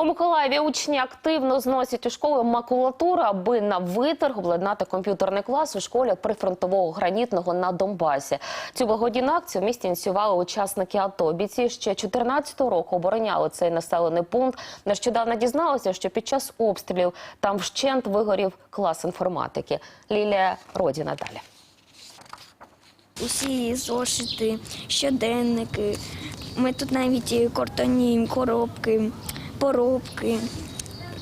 У Миколаєві учні активно зносять у школу макулатуру, аби на виторг обладнати комп'ютерний клас у школі прифронтового гранітного на Донбасі. Цю благодійну акцію в місті ініціювали учасники АТО. Бійці ще 14-го року обороняли цей населений пункт. Нещодавно дізналися, що під час обстрілів там вщент вигорів клас інформатики. Лілія Родіна далі. усі зошити, щоденники. Ми тут навіть картонні коробки, поробки.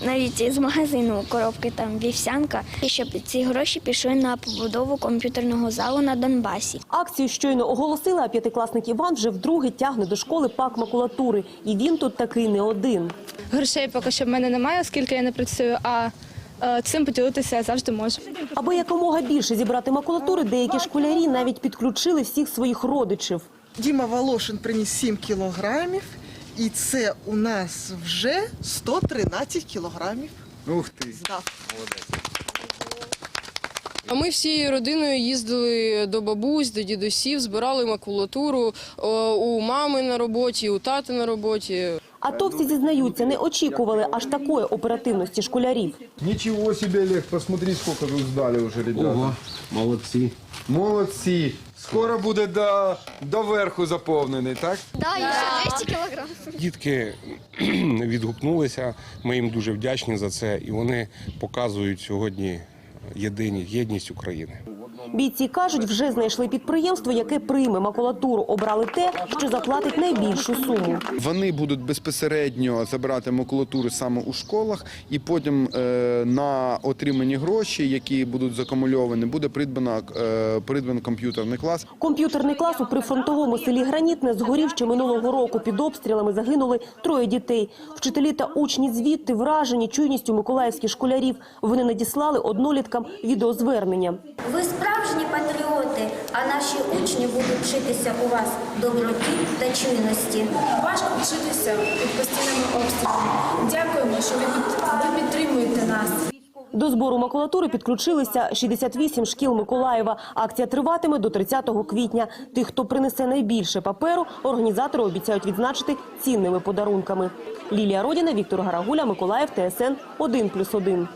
Навіть з магазину коробки там вівсянка, і щоб ці гроші пішли на побудову комп'ютерного залу на Донбасі. Акцію щойно оголосили, а п'ятикласник Іван вже вдруге тягне до школи пак макулатури. І він тут такий не один. Грошей поки що в мене немає, оскільки я не працюю, а е, цим поділитися я завжди можу. Аби якомога більше зібрати макулатури, деякі школярі навіть підключили всіх своїх родичів. Діма Волошин приніс 7 кілограмів, і це у нас вже 113 кілограмів Ух ти. здав. А ми всією родиною їздили до бабусь, до дідусів, збирали макулатуру о, у мами на роботі, у тати на роботі. Атовці зізнаються, не очікували аж такої оперативності школярів. Ничего себе, Олег, посмотри, сколько тут сдали уже, ребята. Ого, молодці. Молодці. Скоро буде до, до верху заповнений, так? да, Дітки відгукнулися. Ми їм дуже вдячні за це, і вони показують сьогодні єдині єдність України. Бійці кажуть, вже знайшли підприємство, яке прийме макулатуру. Обрали те, що заплатить найбільшу суму. Вони будуть безпосередньо забирати макулатуру саме у школах, і потім е, на отримані гроші, які будуть закумульовані, буде придбано, е, придбано комп'ютерний клас. Комп'ютерний клас у прифронтовому селі Гранітне згорів ще минулого року. Під обстрілами загинули троє дітей. Вчителі та учні звідти вражені чуйністю миколаївських школярів. Вони надіслали одноліткам відеозвернення. Ви справжні патріоти, а наші учні будуть вчитися у вас доброті та чуйності. Важко вчитися під постійними обстрілами. Дякуємо, що ви, під... ви підтримуєте нас. До збору макулатури підключилися 68 шкіл Миколаєва. Акція триватиме до 30 квітня. Тих, хто принесе найбільше паперу, організатори обіцяють відзначити цінними подарунками. Лілія Родіна, Віктор Гарагуля, Миколаїв, ТСН 1+,1.